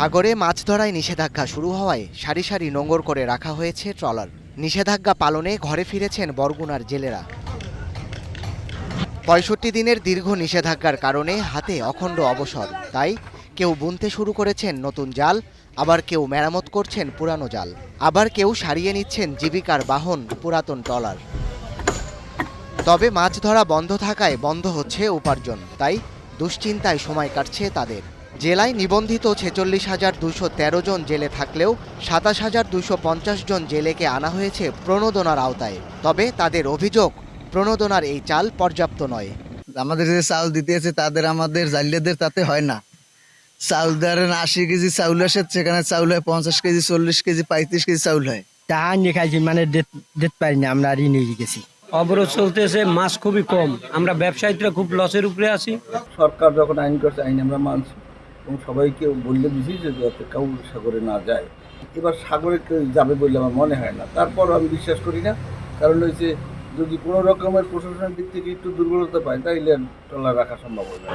সাগরে মাছ ধরায় নিষেধাজ্ঞা শুরু হওয়ায় সারি সারি নোঙর করে রাখা হয়েছে ট্রলার। নিষেধাজ্ঞা পালনে ঘরে ফিরেছেন বরগুনার জেলেরা। পঁয়ষট্টি দিনের দীর্ঘ নিষেধাজ্ঞার কারণে হাতে অখণ্ড অবসর। তাই কেউ বুনতে শুরু করেছেন নতুন জাল, আবার কেউ মেরামত করছেন পুরানো জাল। আবার কেউ সারিয়ে নিচ্ছেন জীবিকার বাহন, পুরাতন ট্রলার। তবে মাছ ধরা বন্ধ থাকায় বন্ধ হচ্ছে উপার্জন। তাই দুশ্চিন্তায় সময় কাটছে তাদের। জেলায় নিবন্ধিত ছেচল্লিশ হাজার দুশো তেরো জন জেলে থাকলেও সাতাশ হাজার দুশো পঞ্চাশ জন জেলেকে আনা হয়েছে প্রণোদনার আওতায়। তবে তাদের অভিযোগ প্রণোদনার এই চাল পর্যাপ্ত নয়। আমাদের যে চাউল দিতেছে তাদের আমাদের জালিয়াদের তাতে হয় না। চাউল ধরেন আশি কেজি চাউল আসে সেখানে চাউল হয় পঞ্চাশ কেজি চল্লিশ কেজি পঁয়ত্রিশ কেজি চাউল হয়। তা নিয়ে খাইছি মানে দিতে পারি না আমরা ঋণ হয়ে গেছি। অবরোধ চলতেছে মাছ খুবই কম। আমরা ব্যবসায়ীরা খুব লসের উপরে আছি। সরকার যখন আইন করছে আইন আমরা মানছি। এবং সবাইকে বললে বুঝি যে যাতে কাউ সাগরে না যায়। এবার সাগরে কেউ যাবে বলে আমার মনে হয় না। তারপরও আমি বিশ্বাস করি না। কারণ হচ্ছে যদি কোনো রকমের প্রশাসনের দিক থেকে একটু দুর্বলতা পায়, তাইলে ট্রলার রাখা সম্ভব হবে।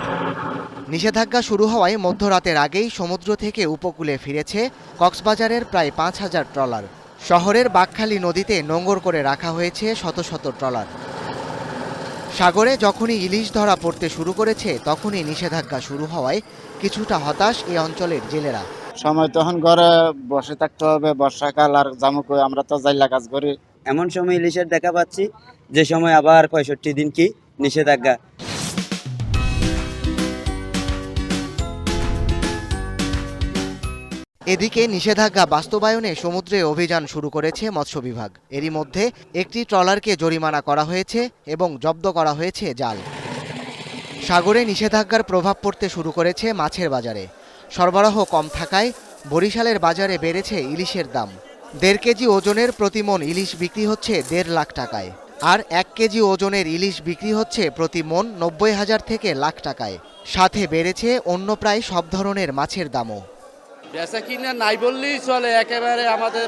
নিষেধাজ্ঞা শুরু হওয়ায় মধ্যরাতের আগেই সমুদ্র থেকে উপকূলে ফিরেছে কক্সবাজারের প্রায় পাঁচ হাজার ট্রলার। শহরের বাকখালী নদীতে নোঙর করে রাখা হয়েছে শত শত ট্রলার। সাগরে যখনই ইলিশ ধরা পড়তে শুরু করেছে তখনই নিষেধাজ্ঞা শুরু হওয়ায় কিছুটা হতাশ এই অঞ্চলের জেলেরা। সময় তখন ঘরে বসে থাকতে হবে বর্ষাকাল আর জামুক আমরা তো জাইলা কাজ করি। এমন সময় ইলিশের দেখা পাচ্ছি যে সময় আবার পঁয়ষট্টি দিন কি নিষেধাজ্ঞা। এদিকে নিষেধাজ্ঞা বাস্তবায়নে সমুদ্রে অভিযান শুরু করেছে মৎস্য বিভাগ। এরই মধ্যে একটি ট্রলারকে জরিমানা করা হয়েছে এবং জব্দ করা হয়েছে জাল। সাগরে নিষেধাজ্ঞার প্রভাব পড়তে শুরু করেছে মাছের বাজারে। সরবরাহ কম থাকায় বরিশালের বাজারে বেড়েছে ইলিশের দাম। দেড় কেজি ওজনের প্রতিমন ইলিশ বিক্রি হচ্ছে দেড় লাখ টাকায়। আর এক কেজি ওজনের ইলিশ বিক্রি হচ্ছে প্রতি মন নব্বই হাজার থেকে লাখ টাকায়। সাথে বেড়েছে অন্য প্রায় সব ধরনের মাছের দামও। বেচা কিনা নাই বললেই চলে একেবারে আমাদের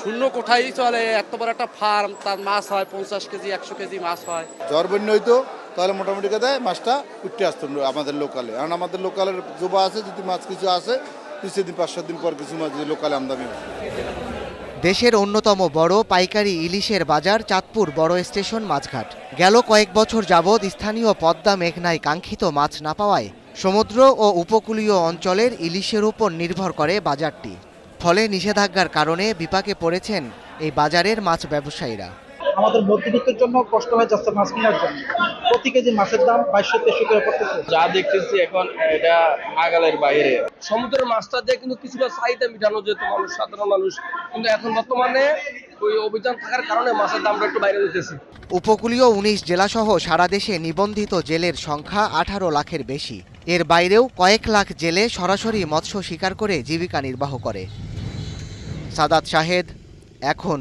শূন্য কোঠাই চলে। এত বড় একটা ফার্ম তার মাছ হয় পঞ্চাশ কেজি একশো কেজি মাছ হয়। জ্বর বন্যা হইতো তাহলে মোটামুটি কথা মাছটা উঠতে আসতো আমাদের লোকালে। কারণ আমাদের লোকালের জোবা আছে যদি মাছ কিছু আসে দুই চার দিন পাঁচ সাত দিন পর কিছু মাছ যদি লোকালে আমদানি দেশের অন্যতম বড় পাইকারি ইলিশের বাজার চাঁদপুর বড় স্টেশন মাছঘাট। গেল কয়েক বছর যাবৎ স্থানীয় পদ্মা মেঘনায় কাঙ্ক্ষিত মাছ না পাওয়ায় সমুদ্র ও উপকূলীয় অঞ্চলের ইলিশের উপর নির্ভর করে বাজারটি। ফলে নিষেধাজ্ঞার কারণে বিপাকে পড়েছেন এই বাজারের মাছ ব্যবসায়ীরা। আমাদের মধ্যবিত্তের জন্য কষ্ট হয়ে যাচ্ছে মাছ কেনার জন্য। প্রতি কেজি মাছের দাম বাইশশো তেইশশো করে পড়তেছে। যা দেখতেছি এখন এটা নাগালের বাইরে। সমুদ্রের মাছটা দিয়ে কিন্তু কিছুটা চাহিদা মিটানো যেত মানুষ সাধারণ মানুষ। কিন্তু এখন বর্তমানে ওই অভিযান থাকার কারণে মাছের দামটা একটু বাইরে দিতেছে উপকূলীয় উনিশ জেলাসহ সারা দেশে নিবন্ধিত জেলের সংখ্যা আঠারো লাখের বেশি। এর বাইরেও কয়েক লাখ জেলে সরাসরি মৎস্য শিকার করে জীবিকা নির্বাহ করে। সাদাত শাহেদ, এখন